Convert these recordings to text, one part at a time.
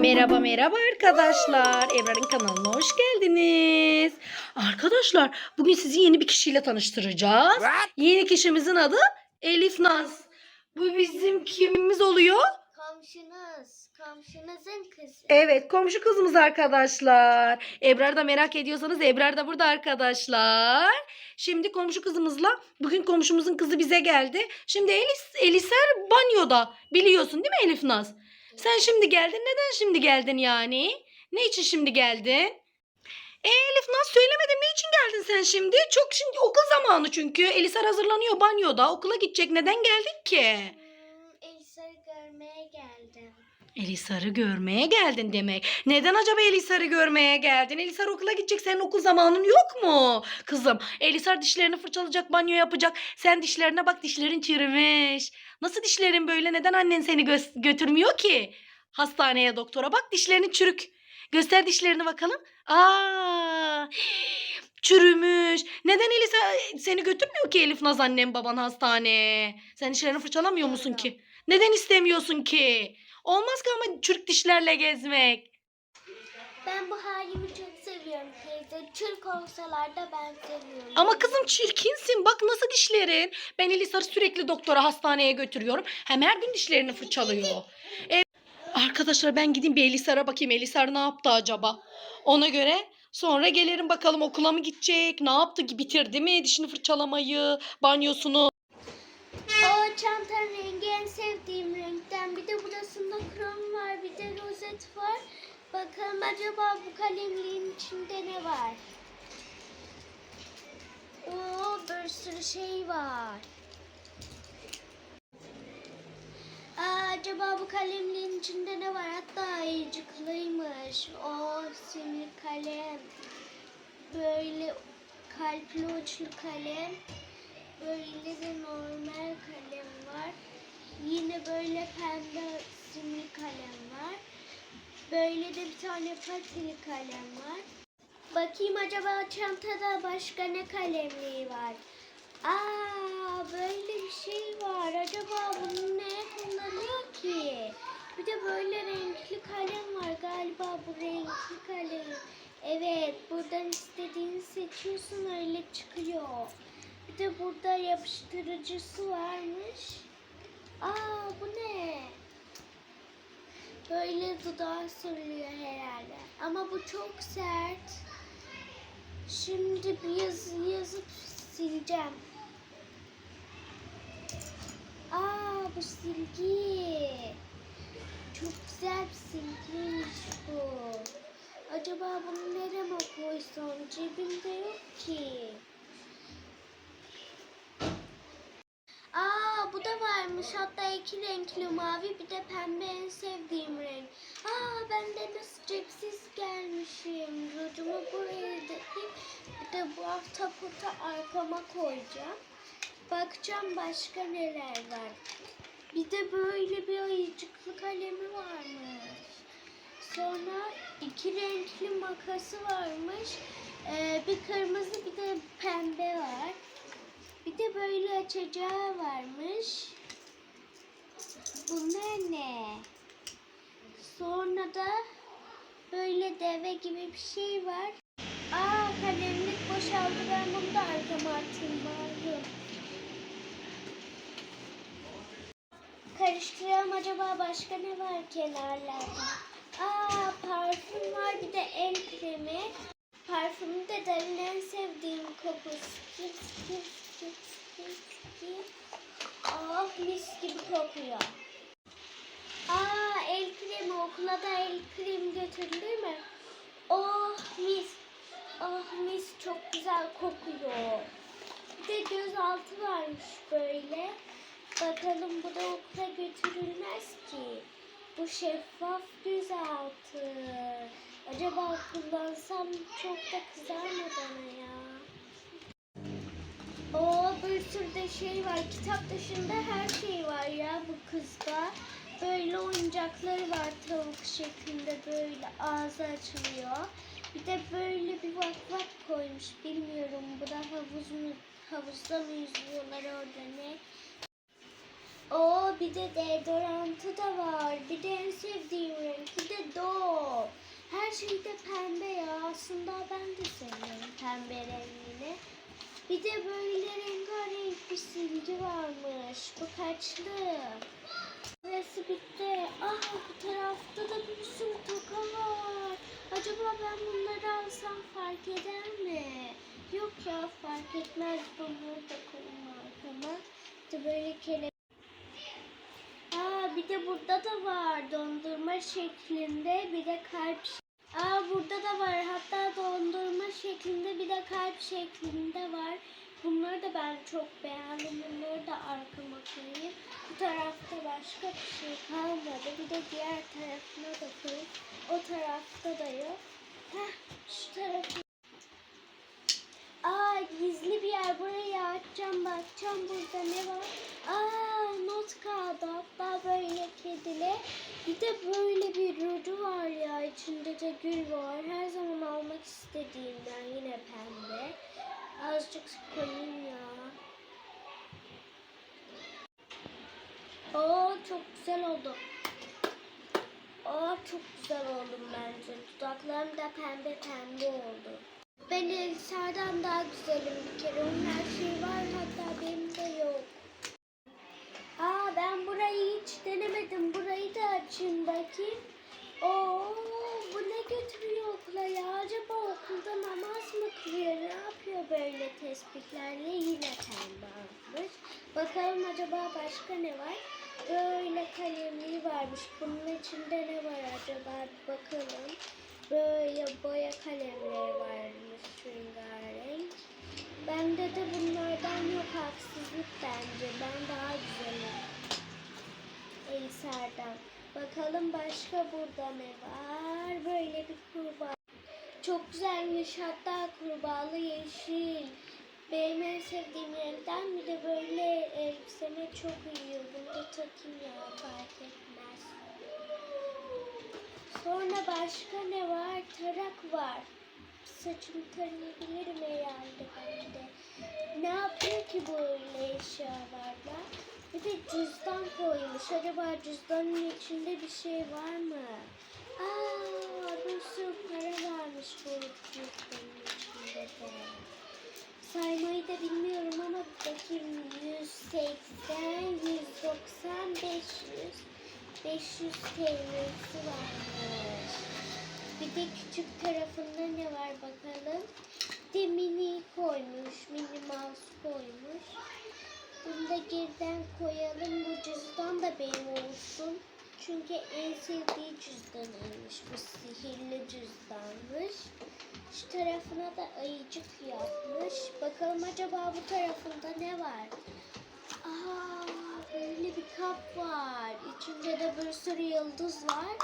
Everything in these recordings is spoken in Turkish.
Merhaba merhaba arkadaşlar. Ebrar'ın kanalına hoş geldiniz. Arkadaşlar bugün sizi yeni bir kişiyle tanıştıracağız. What? Yeni kişimizin adı Elif Naz. Bu bizim kimimiz oluyor? Komşunuz, komşunuzun kızı. Evet komşu kızımız arkadaşlar. Ebrar da merak ediyorsanız Ebrar da burada arkadaşlar. Şimdi komşu kızımızla bugün komşumuzun kızı bize geldi. Şimdi Elis, Eliser banyoda biliyorsun değil mi Elif Naz? Sen şimdi geldin. Neden şimdi geldin yani? Ne için şimdi geldin? E Elif Naz söylemedim. Ne için geldin sen şimdi? Çok şimdi okul zamanı çünkü. Eliser hazırlanıyor banyoda. Okula gidecek. Neden geldin ki? Hmm, Elisa'yı görmeye geldim. Elisar'ı görmeye geldin demek. Neden acaba Elisar'ı görmeye geldin? Elisar okula gidecek. Senin okul zamanın yok mu? Kızım Elisar dişlerini fırçalayacak, banyo yapacak. Sen dişlerine bak dişlerin çürümüş. Nasıl dişlerin böyle? Neden annen seni gö- götürmüyor ki? Hastaneye doktora bak dişlerin çürük. Göster dişlerini bakalım. Aa! Çürümüş. Neden Elisa seni götürmüyor ki Elif Naz annem baban hastaneye? Sen dişlerini fırçalamıyor musun ki? Neden istemiyorsun ki? Olmaz ki ama çürük dişlerle gezmek. Ben bu halimi çok seviyorum teyze. Çürük olsalar da ben seviyorum. Ama kızım çirkinsin. Bak nasıl dişlerin. Ben Elisa'yı sürekli doktora hastaneye götürüyorum. Hem her gün dişlerini fırçalıyor. E, arkadaşlar ben gideyim bir Elisa'ya bakayım. Elisar ne yaptı acaba? Ona göre sonra gelirim bakalım okula mı gidecek? Ne yaptı? Bitirdi mi dişini fırçalamayı, banyosunu? O çantanın rengi en acaba bu kalemliğin içinde ne var? Oo, bir sürü şey var. Acaba bu kalemliğin içinde ne var? Hatta ayıcıklıymış. O simli kalem. Böyle kalpli uçlu kalem. Böyle de normal kalem var. Yine böyle pembe simli kalem var. Böyle de bir tane patili kalem var. Bakayım acaba çantada başka ne kalemliği var? Aa böyle bir şey var. Acaba bunu ne kullanıyor ki? Bir de böyle renkli kalem var. Galiba bu renkli kalem. Evet buradan istediğini seçiyorsun öyle çıkıyor. Bir de burada yapıştırıcısı varmış. Aa bu ne? Böyle dudağa sürülüyor herhalde. Ama bu çok sert. Şimdi bir yazı yazıp sileceğim. Aa bu silgi. Çok güzel bir silgiymiş bu. Acaba bunu nereye koysam? Cebimde yok ki. Aa bu da varmış. Hatta iki renkli mavi bir de pembe en sevdiğim renk. Aa ben de nasıl cepsiz gelmişim. Rujumu buraya dikeyim. Bir de bu ahtapotu arkama koyacağım. Bakacağım başka neler var. Bir de böyle bir ayıcıklı kalemi varmış. Sonra iki renkli makası varmış. Ee, bir kırmızı bir de pembe var. Bir de böyle açacağı varmış. Bunlar ne? Sonra da böyle deve gibi bir şey var. Aa kalemlik boşaldı. Ben bunu da arkama atayım bari. Karıştıralım acaba başka ne var kenarlarda? Aa parfüm var bir de el kremi. Parfümü de Dar'ın en sevdiğim kokusu. Skip skip. Ah mis gibi kokuyor. Aa el kremi okula da el kremi götürülür mü? Oh mis. Ah mis çok güzel kokuyor. Bir de gözaltı varmış böyle. Bakalım bu da okula götürülmez ki. Bu şeffaf gözaltı. Acaba kullansam çok da kızar mı bana ya? Oo bir sürü de şey var. Kitap dışında her şey var ya bu kızda. Böyle oyuncakları var tavuk şeklinde böyle ağzı açılıyor. Bir de böyle bir vak vak koymuş. Bilmiyorum bu da havuz mu, havuzda mı yüzüyorlar orada ne? Oo bir de deodorantı da var. Bir de en sevdiğim renk. Bir de doğru şey de pembe ya. Aslında ben de seviyorum pembe rengini. Bir de böyle rengarenk bir silgi varmış. Bu kaçlı? Burası bitti. Ah bu tarafta da bir sürü toka var. Acaba ben bunları alsam fark eder mi? Yok ya fark etmez. Bunları da koyayım arkama. İşte böyle kele Aa bir de burada da var dondurma şeklinde bir de kalp. şe- Aa burada da var hatta dondurma şeklinde bir de kalp şeklinde var. Bunları da ben çok beğendim. Bunları da arkama koyayım. Bu tarafta başka bir şey kalmadı. Bir de diğer tarafına da koyayım. O tarafta da yok. Heh şu tarafı. Aa gizli bir yer. Burayı açacağım bakacağım burada ne var. Aa not kağıdı hatta böyle kedili. Bir de böyle bir ruju var ya içinde de gül var. Her zaman almak istediğimden yine pembe. Azıcık koyayım ya. Oo çok güzel oldu. Aa çok güzel oldum bence. Dudaklarım da pembe pembe oldu. Ben Elsa'dan daha güzelim bir kere. Onun her şeyi var hatta benim de yok. Aa ben burayı hiç denemedim. Burayı da açayım bakayım. Oo bu ne götürüyor okula ya? Acaba okulda namaz mı kılıyor? Ne yapıyor böyle tespihlerle? Yine pembe almış. Bakalım acaba başka ne var? Böyle kalemliği varmış. Bunun içinde ne var acaba? Bakalım. Böyle boya kalemleri varmış rengarenk. Bende de bunlardan yok haksızlık bence. Ben daha güzelim. Elsa'dan. Bakalım başka burada ne var? Böyle bir kurbağa. Çok güzelmiş hatta kurbağalı yeşil. Benim en sevdiğim renkten bir de böyle elbiseme çok uyuyor. Bunu da takayım ya fark etmez. Sonra başka ne var? Tarak var. Saçımı tarayabilirim herhalde ben de. Ne yapıyor ki böyle eşyalarla? Bir de cüzdan koymuş. Acaba cüzdanın içinde bir şey var mı? Aa, bir sürü para varmış bu cüzdanın içinde de. Saymayı da bilmiyorum ama bakayım 180, 190, 500. 500 TL'si varmış. Bir de küçük tarafında ne var bakalım. Bir de mini koymuş. Mini mouse koymuş. Bunu da geriden koyalım. Bu cüzdan da benim olsun. Çünkü en sevdiği cüzdanıymış. Bu sihirli cüzdanmış. Şu tarafına da ayıcık yapmış. Bakalım acaba bu tarafında ne var? Aa, böyle bir kap var. İçinde de bir sürü yıldız var.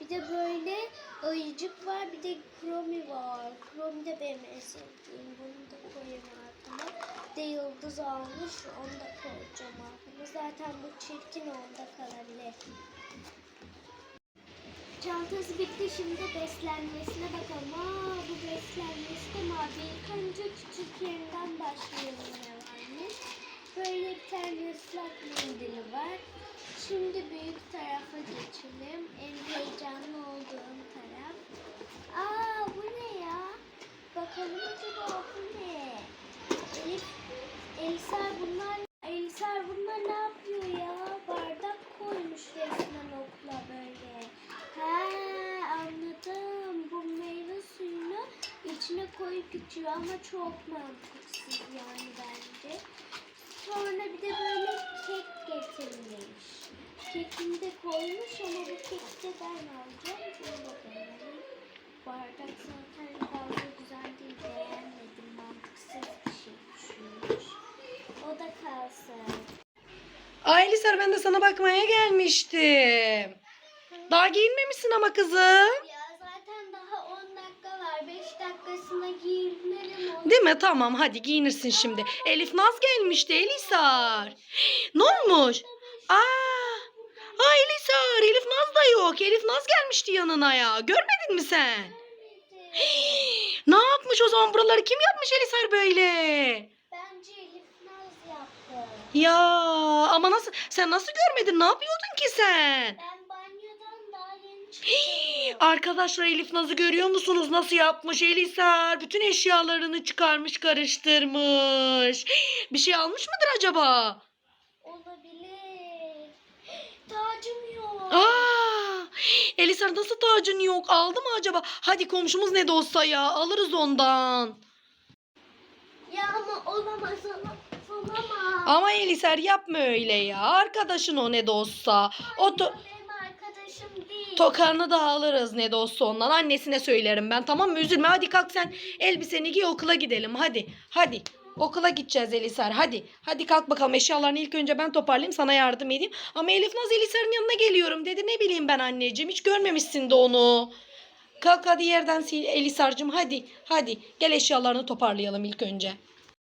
Bir de böyle ayıcık var. Bir de kromi var. Kromi de benim en sevdiğim. Bunu da koyayım arkama. De yıldız almış. Onu da koyacağım arkama. Zaten bu çirkin onda kalabilir. Çantası bitti. Şimdi beslenmesine bakalım. Aa, bu beslenmesi de mavi. İlk önce küçük yerinden başlayalım ne varmış. Böyle bir tane ıslak mendili var. Şimdi büyük tarafa geçelim. En heyecanlı olduğum. Aa bu ne ya? Bakalım acaba bu ne? Elif, Elisar bunlar Elisar bunlar ne yapıyor ya? Bardak koymuş resmen okula böyle. He anladım. Bu meyve suyunu içine koyup içiyor ama çok mantıksız yani bence. Sonra bir de böyle kek getirmiş. Kekini de koymuş ama bu keki de ben alacağım. Ay Elisar ben de sana bakmaya gelmiştim. Daha giyinmemişsin ama kızım. Ya zaten daha 10 dakika var. 5 dakikasına giyinmedim. onu. Değil mi? Tamam hadi giyinirsin şimdi. Elif Naz gelmişti Elisar. Ne olmuş? Aa, aa Elisar Elif Naz da yok. Elif Naz gelmişti yanına ya. Görmedin mi sen? Ne yapmış o zaman buraları kim yapmış Elisar böyle? Bence. Ya ama nasıl sen nasıl görmedin? Ne yapıyordun ki sen? Ben banyodan daha yeni çıktım. Arkadaşlar Elif Naz'ı görüyor musunuz? Nasıl yapmış Elisar? Bütün eşyalarını çıkarmış karıştırmış. Bir şey almış mıdır acaba? Olabilir. Tacım yok. Aa, Elisar nasıl tacın yok? Aldı mı acaba? Hadi komşumuz ne de olsa ya alırız ondan. Ya ama olamaz olamaz. Olamaz. Ama Elisar yapma öyle ya. Arkadaşın o ne de olsa. O to- Hayır, benim arkadaşım değil. tokarını da alırız ne de olsa ondan. Annesine söylerim ben tamam mı? Üzülme hadi kalk sen elbiseni giy okula gidelim hadi. Hadi. Okula gideceğiz Elisar hadi. Hadi kalk bakalım eşyalarını ilk önce ben toparlayayım sana yardım edeyim. Ama Elif Naz Elisar'ın yanına geliyorum dedi. Ne bileyim ben anneciğim hiç görmemişsin de onu. Kalk hadi yerden sil Elisar'cığım hadi. Hadi gel eşyalarını toparlayalım ilk önce.